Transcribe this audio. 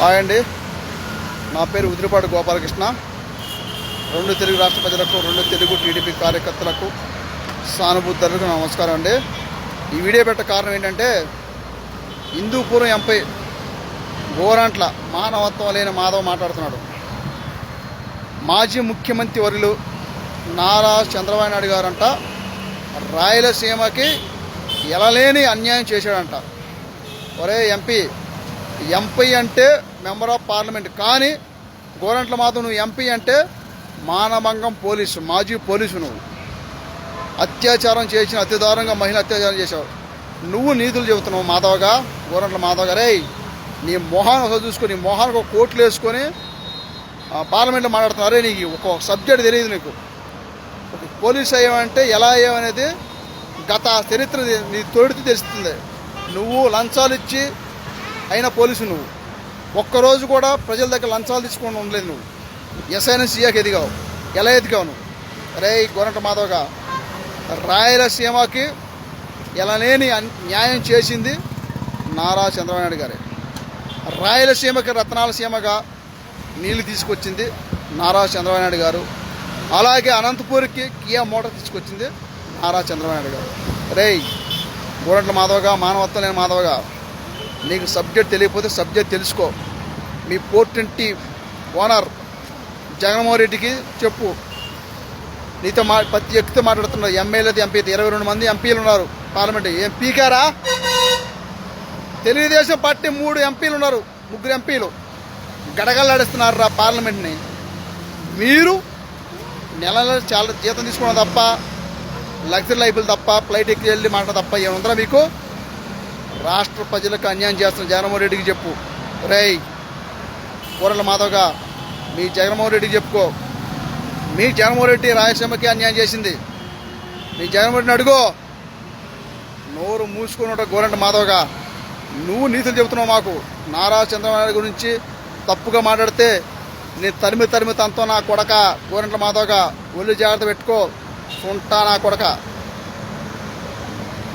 Hi అండి. నా పేరు ఉదిరిపాటి గోపాలకృష్ణ. రెండు తెలుగు రాష్ట్ర ప్రజలకు రెండు తెలుగు టీడీపీ కార్యకర్తలకు సానుభూతులకు నమస్కారం అండి. ఈ వీడియో పెట్ట కారణం ఏంటంటే హిందూపురం ఎంపై గోరంట్ల మానవత్వం లేని మాధవ్ మాట్లాడుతున్నాడు. మాజీ ముఖ్యమంత్రి వరులు నారా చంద్రబాబు నాయుడు గారంట రాయలసీమకి ఎలలేని అన్యాయం చేశాడంట. ఒరే ఎంపీ ఎంపీ అంటే మెంబర్ ఆఫ్ పార్లమెంట్. కానీ గోరంట్ల మాధవ్ నువ్వు ఎంపీ అంటే మానభంగం పోలీసు మాజీ పోలీసు నువ్వు. అత్యాచారం చేసిన అతి దారుణంగా మహిళ అత్యాచారం చేశావు. నువ్వు నీతులు చెబుతున్నావు మాధవగా గోరంట్ల మాధవ్ గారే నీ మొహాన్ని ఒకసారి చూసుకొని నీ మొహానికి ఒక కోట్లు వేసుకొని పార్లమెంట్లో మాట్లాడుతున్నారే. నీకు ఒక సబ్జెక్ట్ తెలియదు నీకు. పోలీసు పోలీస్ అయ్యామంటే ఎలా అయ్యామనేది గత చరిత్ర నీ తోడితే తెలుస్తుంది. నువ్వు లంచాలు ఇచ్చి అయిన పోలీసు నువ్వు. ఒక్కరోజు కూడా ప్రజల దగ్గర లంచాలు తీసుకొని ఉండలేదు నువ్వు. ఎస్ఐన సీఏకి ఎదిగావు. ఎలా ఎదిగావు నువ్వు? రే గొరంట మాధవ్గా. రాయలసీమకి ఎలానేని లేని న్యాయం చేసింది నారా చంద్రబాబు నాయుడు గారే. రాయలసీమకి రత్నాల సీమగా నీళ్ళు తీసుకొచ్చింది నారా చంద్రబాబు నాయుడు గారు. అలాగే అనంతపూర్కి కియా మోటార్ తీసుకొచ్చింది నారా చంద్రబాబు నాయుడు గారు. రేయ్ గోరంట్ల మాధవగా మానవత్వం లేని మాధవగా నీకు సబ్జెక్ట్ తెలియకపోతే సబ్జెక్ట్ తెలుసుకో. మీ పోర్టెంటీ ఓనర్ జగన్మోహన్ రెడ్డికి చెప్పు. నీతో మా ప్రతి వ్యక్తితో మాట్లాడుతున్నారు ఎమ్మెల్యేది ఎంపీ ఇరవై రెండు మంది ఎంపీలు ఉన్నారు పార్లమెంట్. ఏం పీకారా? తెలుగుదేశం పార్టీ మూడు ఎంపీలు ఉన్నారు ముగ్గురు ఎంపీలు. గడగలాడిస్తున్నారు రా పార్లమెంట్ని. మీరు నెల నెల చాలా జీతం తీసుకోవడం తప్ప లగ్జరీ లైఫ్లు తప్ప ఫ్లైట్ ఎక్కి వెళ్ళి మాట తప్ప ఏముందరా మీకు? రాష్ట్ర ప్రజలకు అన్యాయం చేస్తున్న జగన్మోహన్ రెడ్డికి చెప్పు. రేయ్ కూరల మాధవ్గా మీ జగన్మోహన్ రెడ్డికి చెప్పుకో. మీ జగన్మోహన్ రెడ్డి రాయలసీమకి అన్యాయం చేసింది. మీ జగన్మోహన్ రెడ్డిని అడుగో. నోరు మూసుకున్న గోరంట మాధవ్గా. నువ్వు నీతులు చెబుతున్నావు మాకు. నారా చంద్రబాబు గురించి తప్పుగా మాట్లాడితే నీ తరిమి తరిమి తనతో నా కొడక. గోరంట్ల మాధవ్గా ఒళ్ళు జాగ్రత్త పెట్టుకో. ఉంటా నా కొడక.